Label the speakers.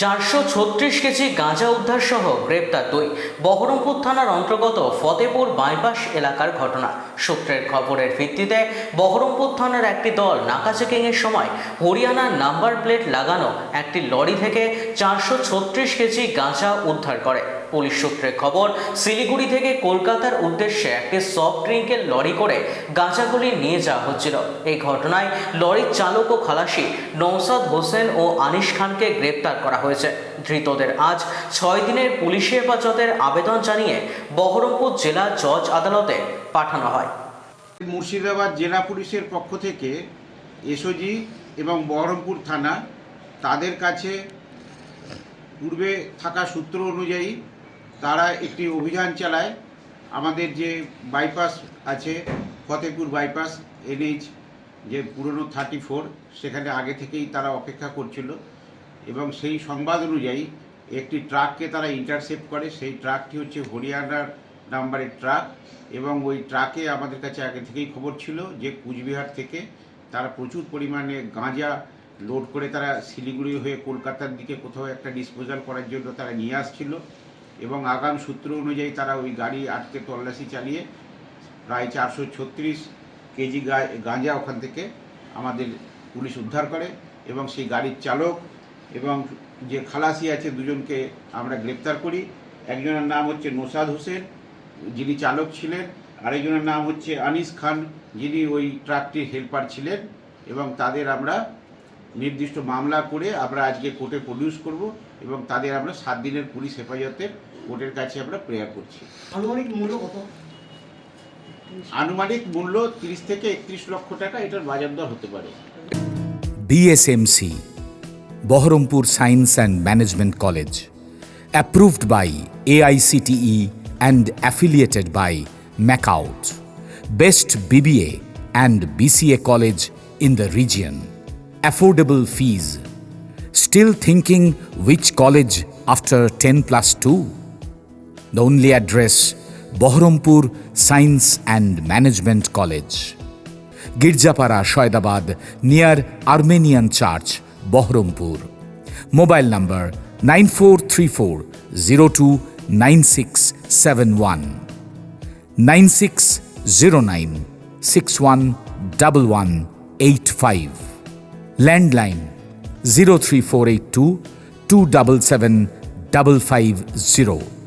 Speaker 1: চারশো ছত্রিশ কেজি গাঁজা উদ্ধার সহ গ্রেপ্তার দুই বহরমপুর থানার অন্তর্গত ফতেপুর বাইপাস এলাকার ঘটনা সূত্রের খবরের ভিত্তিতে বহরমপুর থানার একটি দল নাকা চেকিংয়ের সময় হরিয়ানার নাম্বার প্লেট লাগানো একটি লরি থেকে চারশো ছত্রিশ কেজি গাঁজা উদ্ধার করে পুলিশ সূত্রে খবর শিলিগুড়ি থেকে কলকাতার উদ্দেশ্যে একটি সফট ড্রিঙ্কের লরি করে গাঁজাগুলি নিয়ে যাওয়া হচ্ছিল এই ঘটনায় লরির চালক ও খালাসি নৌসাদ হোসেন ও আনিস খানকে গ্রেপ্তার করা হয়েছে হয়েছে ধৃতদের আজ ছয় দিনের পুলিশি হেফাজতের আবেদন জানিয়ে বহরমপুর জেলা জজ আদালতে পাঠানো হয়
Speaker 2: মুর্শিদাবাদ জেলা পুলিশের পক্ষ থেকে এসওজি এবং বহরমপুর থানা তাদের কাছে পূর্বে থাকা সূত্র অনুযায়ী তারা একটি অভিযান চালায় আমাদের যে বাইপাস আছে ফতেপুর বাইপাস এনএইচ যে পুরনো থার্টি ফোর সেখানে আগে থেকেই তারা অপেক্ষা করছিল এবং সেই সংবাদ অনুযায়ী একটি ট্রাককে তারা ইন্টারসেপ্ট করে সেই ট্রাকটি হচ্ছে হরিয়ানার নাম্বারের ট্রাক এবং ওই ট্রাকে আমাদের কাছে আগে থেকেই খবর ছিল যে কুচবিহার থেকে তারা প্রচুর পরিমাণে গাঁজা লোড করে তারা শিলিগুড়ি হয়ে কলকাতার দিকে কোথাও একটা ডিসপোজাল করার জন্য তারা নিয়ে আসছিল এবং আগাম সূত্র অনুযায়ী তারা ওই গাড়ি আটকে তল্লাশি চালিয়ে প্রায় চারশো ছত্রিশ কেজি গাঁজা ওখান থেকে আমাদের পুলিশ উদ্ধার করে এবং সেই গাড়ির চালক এবং যে খালাসি আছে দুজনকে আমরা গ্রেপ্তার করি একজনের নাম হচ্ছে নোসাদ হোসেন যিনি চালক ছিলেন আরেকজনের নাম হচ্ছে আনিস খান যিনি ওই ট্রাকটির হেল্পার ছিলেন এবং তাদের আমরা নির্দিষ্ট মামলা করে আমরা আজকে কোর্টে প্রডিউস করব এবং তাদের আমরা সাত দিনের পুলিশ হেফাজতের কোর্টের কাছে আমরা প্রেয়ার করছি
Speaker 3: আনুমানিক মূল্য কত
Speaker 2: আনুমানিক মূল্য তিরিশ থেকে একত্রিশ লক্ষ টাকা এটার বাজার দর হতে পারে
Speaker 4: BSMC Baharampur science and management college approved by AICTE and affiliated by MAKAUT best BBA and BCA college in the region affordable fees Still thinking which college after 10 plus 2? The only address Bahrampur Science and Management College. Girjapara, Shoidabad, near Armenian Church, Baharampur mobile number nine four three four zero two nine six seven one nine six zero nine six one double one eight five landline zero three four eight two two double seven double five zero